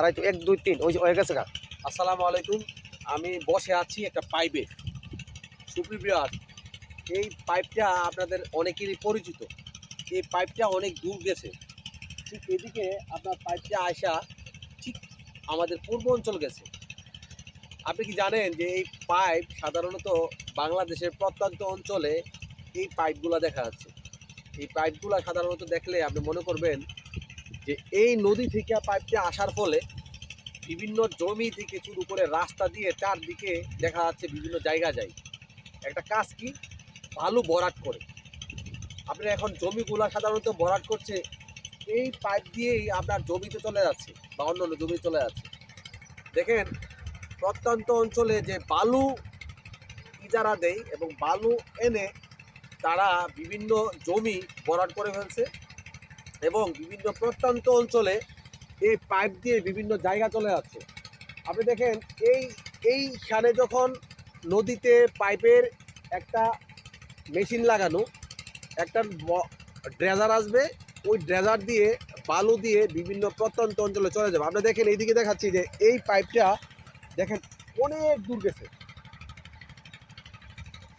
আড়াই এক, দুই, তিন, ওই হয়ে গেছে গা। আসসালামু আলাইকুম। আমি বসে আছি একটা পাইপে। সুপ্রিবিয়ার এই পাইপটা আপনাদের অনেকেরই পরিচিত। এই পাইপটা অনেক দূর গেছে। ঠিক এদিকে আপনার পাইপটা আসা ঠিক আমাদের পূর্ব অঞ্চল গেছে। আপনি কি জানেন যে এই পাইপ সাধারণত বাংলাদেশের প্রত্যন্ত অঞ্চলে এই পাইপগুলো দেখা যাচ্ছে। এই পাইপগুলো সাধারণত দেখলে আপনি মনে করবেন যে এই নদী থেকে পাইপটা আসার ফলে বিভিন্ন জমি থেকে শুরু করে রাস্তা দিয়ে চারদিকে দেখা যাচ্ছে বিভিন্ন জায়গা যায়। একটা কাজ কি? বালু ভরাট করে। আপনার এখন জমিগুলা সাধারণত ভরাট করছে, এই পাইপ দিয়েই আপনার জমিতে চলে যাচ্ছে বা অন্য অন্য জমি চলে যাচ্ছে। দেখেন, প্রত্যন্ত অঞ্চলে যে বালু ইজারা দেয় এবং বালু এনে তারা বিভিন্ন জমি ভরাট করে ফেলছে। এবং বিভিন্ন প্রত্যন্ত অঞ্চলে এই পাইপ দিয়ে বিভিন্ন জায়গা চলে যাচ্ছে। আপনি দেখেন, এই এইখানে যখন নদীতে পাইপের একটা মেশিন লাগানো, একটা ড্রেজার আসবে, ওই ড্রেজার দিয়ে, বালু দিয়ে বিভিন্ন প্রত্যন্ত অঞ্চলে চলে যাবে। আপনি দেখেন, এইদিকে দেখাচ্ছি যে এই পাইপটা দেখেন, অনেক দূর গেছে।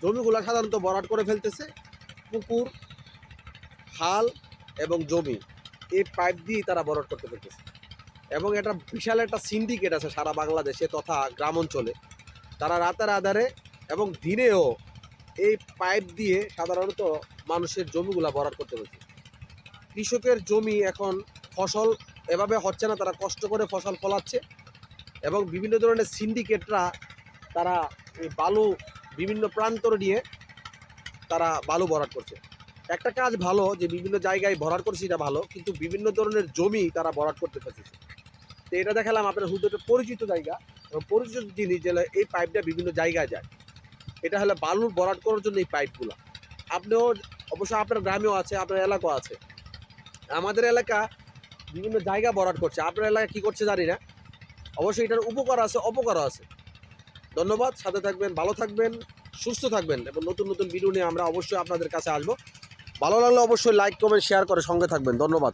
জমিগুলো সাধারণত বরাট করে ফেলতেছে, পুকুর হাল এবং জমি, এই পাইপ দিয়েই তারা ভরাট করতে ফেলতেছে এবং এটা বিশাল একটা সিন্ডিকেট আছে সারা বাংলাদেশে তথা গ্রাম অঞ্চলে তারা রাতের আধারে এবং দিনেও এই পাইপ দিয়ে সাধারণত মানুষের জমিগুলা ভরাট করতে হচ্ছে কৃষকের জমি এখন ফসল এভাবে হচ্ছে না, তারা কষ্ট করে ফসল ফলাচ্ছে এবং বিভিন্ন ধরনের সিন্ডিকেটরা তারা এই বালু বিভিন্ন প্রান্তর নিয়ে তারা বালু ভরাট করছে। একটা কাজ ভালো যে বিভিন্ন জায়গায় ভরাট করছে এটা ভালো, কিন্তু বিভিন্ন ধরনের জমি তারা ভরাট করতে পারছে তো এটা দেখালাম আপনার শুধু একটা পরিচিত জায়গা। এবং পরিচিত জিনিস যে এই পাইপটা বিভিন্ন জায়গায় যায়। এটা হলো বালুর ভরাট করার জন্য এই পাইপগুলো আপনিও অবশ্যই আপনার গ্রামেও আছে, আপনার এলাকাও আছে। আমাদের এলাকা বিভিন্ন জায়গা ভরাট করছে। আপনার এলাকা কী করছে জানি না। অবশ্যই এটার উপকার আছে, অপকারও আছে। ধন্যবাদ, সাথে থাকবেন, ভালো থাকবেন, সুস্থ থাকবেন। এবং নতুন নতুন ভিডিও নিয়ে আমরা অবশ্যই আপনাদের কাছে আসব। ভালো লাগলে অবশ্যই লাইক কমেন্ট শেয়ার করে সঙ্গে থাকবেন। ধন্যবাদ।